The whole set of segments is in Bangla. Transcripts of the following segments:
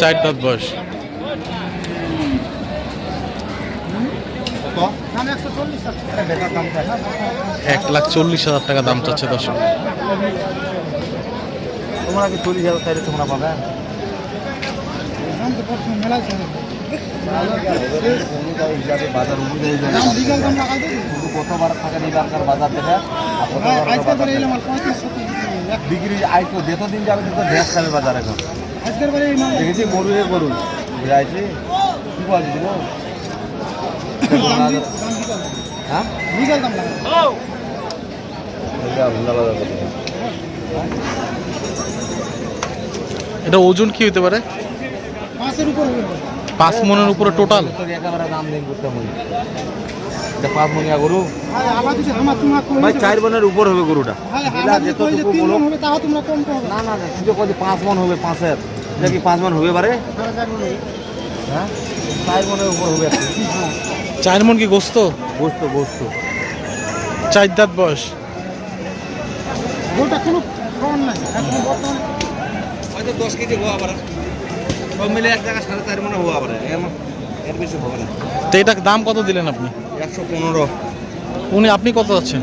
চার দাঁত বয়স। এক লাখ চল্লিশ হাজার টাকা দাম চাচ্ছে দর্শক। তোমরা কি চল্লিশ হাজার চাইলে তোমরা পাবে? বাজার বিক্রি আই তো যেত দিন যাবে তো ভ্যাস খাবে বাজার এখন। দেখেছি গরু হে গরু। যাইছে কি বলছি দিব হ্যাঁ? এটা ওজন কি হতে পারে? পাঁচ মনের উপরে টোটাল একেবারে দাম দিন করতে হবে পাঁচ মনিয়া গরু। ভাই চার মনের উপর হবে গরুটা। না না না কই পাঁচ মন হবে পাঁচের। এটা কি পাঁচ মন হবে বারে হ্যাঁ? চার মনের উপর হবে চার মন কি গোস্ত? গোস্ত গোস্ত। চার দাঁত বয়স। হয়তো দশ কেজি হওয়া সব মিলে এক জায়গায় সাড়ে চার মনে হওয়া পারে। এর বেশি হবে না। তো এটা দাম কত দিলেন আপনি? একশো পনেরো। উনি আপনি কত যাচ্ছেন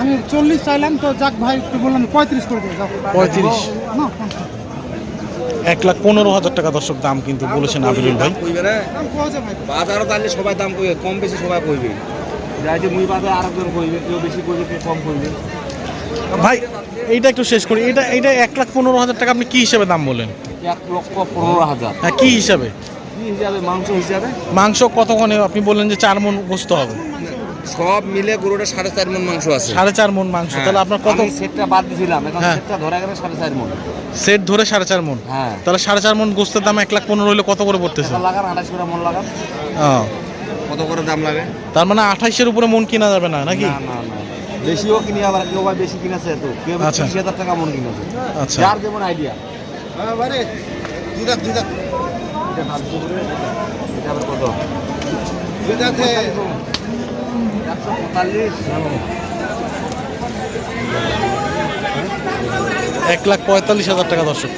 আমি চল্লিশ চাইলাম তো যাক ভাই একটু বললাম পঁয়ত্রিশ করে দেবো পঁয়ত্রিশ। এক লাখ পনেরো হাজার টাকা দর্শক দাম কিন্তু বলেছেন আবিরুল ভাই। বাজারও তাহলে সবাই দাম কইবে কম বেশি সবাই কইবে। যাই যে মুই বাজার আরেকজন কইবে কেউ বেশি কইবে কেউ কম কইবে। ভাই এইটা একটু শেষ করি। এটা এটা এক লাখ পনেরো হাজার টাকা আপনি কি হিসাবে দাম বলেন? এক লক্ষ পনেরো হাজার। হ্যাঁ কি হিসাবে? কি হিসাবে? মাংস হিসাবে? মাংস কতক্ষণে? আপনি বললেন যে চার মন গোস্ত হবে। সব মিলে গরুটা সাড়ে চার মন মাংস আছে। সাড়ে চার মন মাংস। তাহলে আপনার কত সেটটা বাদ দিয়েছিলাম এখন হ্যাঁ। সেটটা ধরে গেলে সাড়ে চার মন। সেট ধরে সাড়ে চার মন? হ্যাঁ। তাহলে সাড়ে চার মন গোস্তের দাম এক লাখ পনেরো হলে কত করে পড়তেছে? লাগান? আঠাশ করে মন লাগান। কত করে দাম লাগে? তার মানে আঠাইশের উপরে মন কিনা যাবে না নাকি? না না না। বেশিও কিনি আবার কেউ আবার বেশি কিনেছে তো। কেউ আচ্ছা। হাজার টাকা মন কিনেছে। আচ্ছা। যার যেমন আইডিয়া একশো পঁয়তাল্লিশ এক লাখ পঁয়তাল্লিশ হাজার টাকা দর্শক।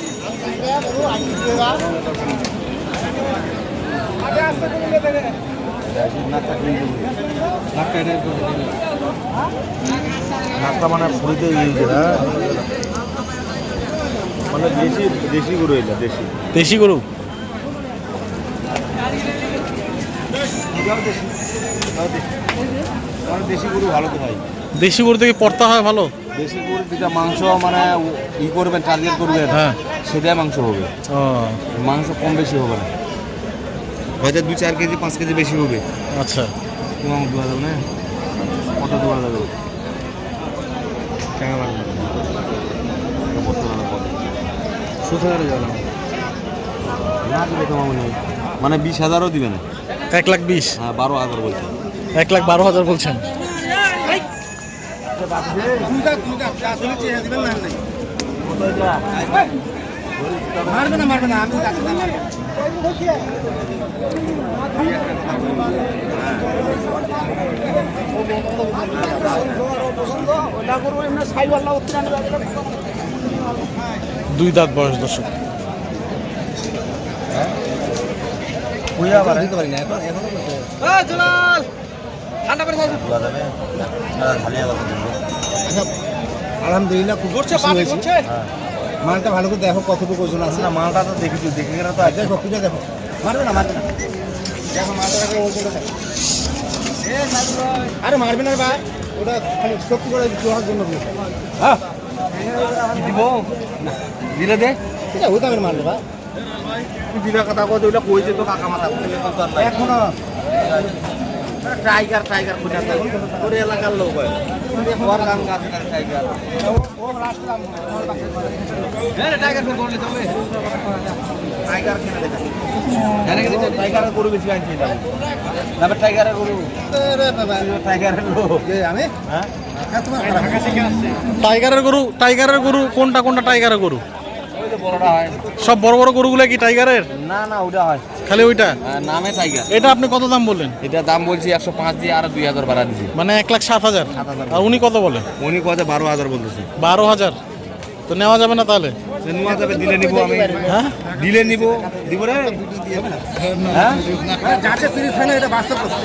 নাকটা মানে ফুড়িতে ইয়ে না মানে দেশি দেশি গরু এটা দেশি। দেশি গরু? মানে দেশি গরু ভালো তো ভাই দেশি গরু থেকে পড়তা হয় ভালো? দেশি গরু যেটা মাংস মানে ই করবেন টার্গেট করবেন হ্যাঁ। সেটাই মাংস হবে। মাংস কম বেশি হবে না। হয়তো দু চার কেজি পাঁচ কেজি বেশি হবে। আচ্ছা। তোমার দেওয়া যাবে না? কত দেওয়া যাবে? টাকা লাগবে। হাজার না মনে মানে বিশ হাজারও দিবে না। এক লাখ বিশ? হ্যাঁ বারো হাজার বলছে। এক লাখ বারো হাজার বলছেন। মারবে না মারবে না আমি যাচ্ছি না, দুই দাঁত বয়স দর্শক। এখন এখন আলহামদুলিল্লাহ খুব মালটা ভালো করে দেখো কতটুকু ওজন আছে। না মালটা তো দেখেছি দেখে গেলে তো দেখো খুঁজে দেখো। মারবে না মারবে না। দেখো মালটা ওজনটা দেখো। আরে মারবে না রে ভাই। ওটা খালি শক্তি করে জন্য হ্যাঁ। দিব দিলে দে। দিলে কথা কই ওইটা কইছে তো কাকা মাথা এখনও। টাইগার টাইগার কোথা থেকে এলাকার লোক হয় ওর গান গাছ টাইগার টাইগার করলে চলে টাইগার কিনে দেখা টাইগারের গরু বেশি আনছি টাইগারের গরু টাইগারের লোক আমি হ্যাঁ টাইগারের গরু টাইগারের গরু কোনটা কোনটা টাইগারের গরু? ওই যে বড়টা হয় সব বড় বড় গরুগুলো কি টাইগারের? না না ওটা হয়। খালি ওইটা? হ্যাঁ, নামে টাইগার। এটা আপনি কত দাম বললেন? এটা দাম বলছি একশো পাঁচ দিয়ে আর দুই হাজার বাড়া দিচ্ছি মানে এক লাখ সাত হাজার। আর উনি কত বলে? উনি কত? বারো হাজার বলতেছে। বারো হাজার। তো নেওয়া যাবে না তাহলে? নেওয়া যাবে দিলে নিব আমি। হ্যাঁ? দিলে নিব। দিব রে? হ্যাঁ যাতে ফিরে ফেলে এটা বাস্তব কথা।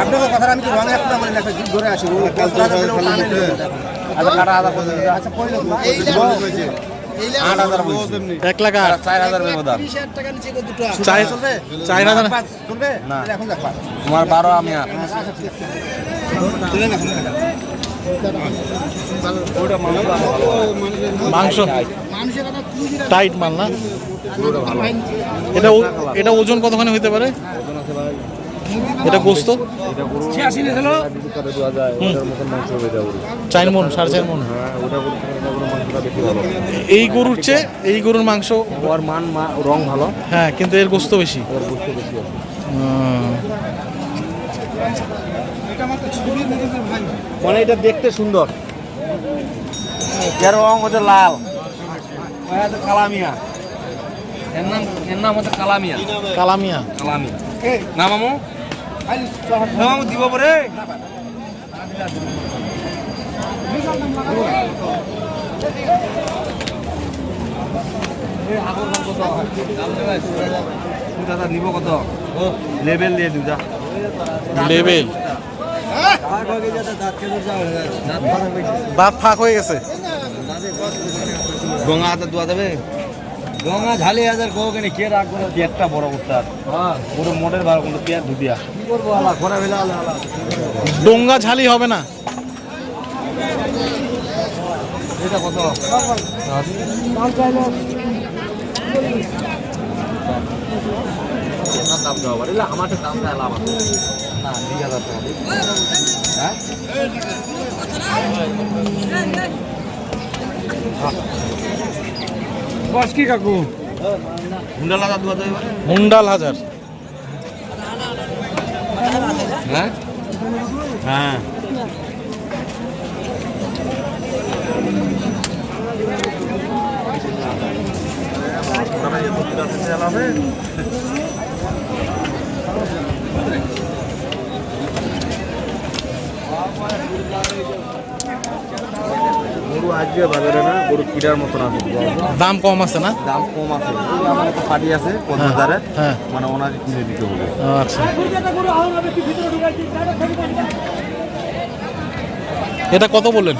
আপনার কথা আমি তো রঙে একটা মানে ধরে আসি। আচ্ছা কাটা আচ্ছা আট হাজার এক লাখ আট। চার হাজার চার না। তোমার বারো আমি আট। মাংস। টাইট মাল না? এটা ও- এটা ওজন কতখানি হইতে পারে? এটা গোস্ত? চার মন সাড়ে চার মন। এই গরুর চেয়ে এই গরুর মাংস ওর মান রং ভালো। হ্যাঁ কিন্তু এর গোস্ত বেশি। মানে এটা দেখতে সুন্দর। এর রং হচ্ছে লাল। কালামিয়া এর নাম এর নাম হচ্ছে কালামিয়া। কালামিয়া। কালামিয়া। না মামু? দিব পরে। দাদা নিব কত? লেবেল দিয়ে যা লেবেল। দাঁত ফাঁক হয়ে গেছে। গঙ্গা হাতে দোয়া দেবে? গঙ্গা ঝালি হাজার কো কেন কে রাখব না পেটটা বড় করতে আর। পুরো মোটের ভালো কিন্তু পেট ধুতিয়া কি করব আলা ঘোরা বেলা আলা আলা। ডোঙ্গা ঝালি হবে না? এটা কত? দাম দেওয়া পারে আমার দাম দেয় না দুই হাজার টাকা দিই। হ্যাঁ। বস কি কাকু? মুন্ডাল হাজার। হ্যাঁ? হ্যাঁ। আজকে বাজারে না গরু কিরার মতন আছে। দাম কম আছে না? দাম কম আছে। আমার একটা পার্টি আছে পঞ্চাশ হ্যাঁ মানে ওনাকে কিনে দিতে হবে। আচ্ছা। এটা কত বললেন?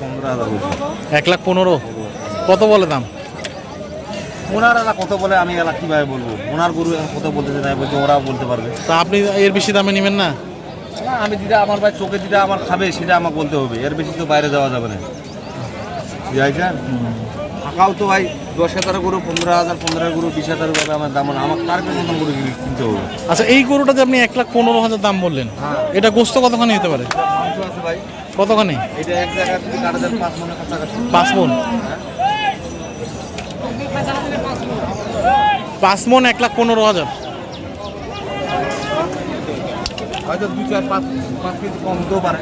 পনেরো হাজার এক লাখ পনেরো। কত বলে দাম? ওনার এলা কত বলে আমি এলা কীভাবে বলব? ওনার গরু কত বলতেছে না বলছে ওরা বলতে পারবে। তা আপনি এর বেশি দামে নেবেন না? না আমি যেটা আমার ভাই চোখে যেটা আমার খাবে সেটা আমাকে বলতে হবে। এর বেশি তো বাইরে যাওয়া যাবে না। ফাঁকাও তো ভাই দশ হাজার গরু পনেরো হাজার পনেরো গরু বিশ হাজার ভাবে আমার দাম আমার টার্গেট মতন গরু কিনতে হবে? আচ্ছা এই গরুটা যে আপনি এক লাখ পনেরো হাজার দাম বললেন। হ্যাঁ। এটা গোস্ত কতখানি হতে পারে? কতখানি? এটা এক জায়গায় পাঁচ মনে? পাঁচ মন এক লাখ পনেরো হাজার। হয়তো দু চার পাঁচ পাঁচ কেজি কম হতেও পারে।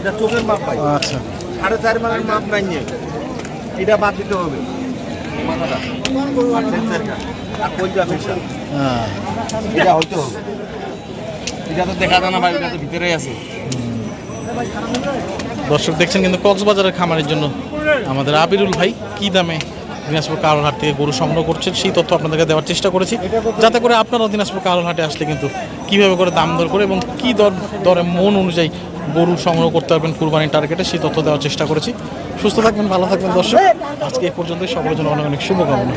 এটা চোখের মাপ ভাই। আচ্ছা। সাড়ে চার মানের মাপ নাই এটা বাদ দিতে হবে। মাথাটা। আর হ্যাঁ। এটা হইতে হবে। এটা তো দেখা যায় না ভাই এটা তো ভিতরেই আছে। দর্শক দেখছেন কিন্তু কক্সবাজারের খামারের জন্য আমাদের আবিরুল ভাই কি দামে দিনাজপুর কারোলহাট থেকে গরু সংগ্রহ করছেন সেই তথ্য আপনাদেরকে দেওয়ার চেষ্টা করেছি। যাতে করে আপনারাও দিনাজপুর কারোলহাটে আসলে কিন্তু কীভাবে করে দাম দর করে এবং কি দর দরে মন অনুযায়ী গরু সংগ্রহ করতে পারবেন কুরবানির টার্গেটে, সেই তথ্য দেওয়ার চেষ্টা করেছি। সুস্থ থাকবেন, ভালো থাকবেন দর্শক। আজকে এ পর্যন্ত সকলের জন্য অনেক অনেক শুভকামনা।